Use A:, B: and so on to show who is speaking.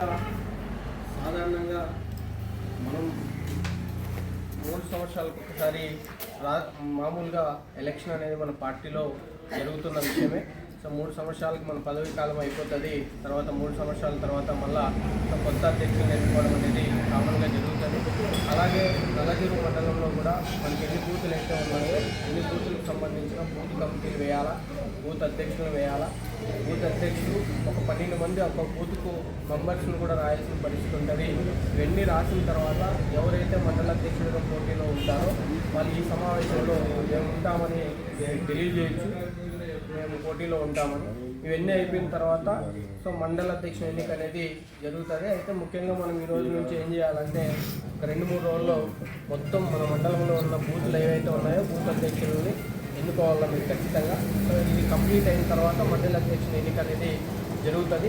A: సాధారణంగా మనం మూడు సంవత్సరాలకు ఒకసారి రా మామూలుగా ఎలక్షన్ అనేది మన పార్టీలో జరుగుతున్న విషయమే. సో మూడు సంవత్సరాలకి మన పదవి కాలం అయిపోతుంది. తర్వాత మూడు సంవత్సరాల తర్వాత మళ్ళా కొత్త అధ్యక్షులు ఎన్నుకోవడం అనేది కామన్గా జరుగుతుంది. అలాగే నల్లగిరి మండలంలో కూడా మనకి ఎన్ని బూతులు అయితే ఉన్నాయో ఎన్ని బూతులకు సంబంధించిన బూత్ కమిటీలు వేయాలా బూత్ అధ్యక్షులు వేయాలా? బూత్ అధ్యక్షులు ఒక పన్నెండు మంది ఒక బూత్కు మెంబర్స్ని కూడా రాయాల్సిన పరిస్థితి ఉంటుంది. ఇవన్నీ రాసిన తర్వాత ఎవరైతే మండల అధ్యక్షుడిగా పోటీలో ఉంటారో వాళ్ళు ఈ సమావేశంలో మేము ఉంటామని తెలియజేయచ్చు మేము పోటీలో ఉంటామని. ఇవన్నీ అయిపోయిన తర్వాత సో మండల అధ్యక్షుల ఎన్నిక అనేది జరుగుతుంది. అయితే ముఖ్యంగా మనం ఈ రోజు నుంచి ఏం చేయాలంటే ఒక రెండు మూడు రోజుల్లో మొత్తం మన మండలంలో ఉన్న బూతులు ఏవైతే ఉన్నాయో బూత్ అధ్యక్షులని ఎన్నుకోవాలా మీరు ఖచ్చితంగా. సో ఇది కంప్లీట్ అయిన తర్వాత మండల అధ్యక్షుని ఎన్నిక అనేది జరుగుతుంది.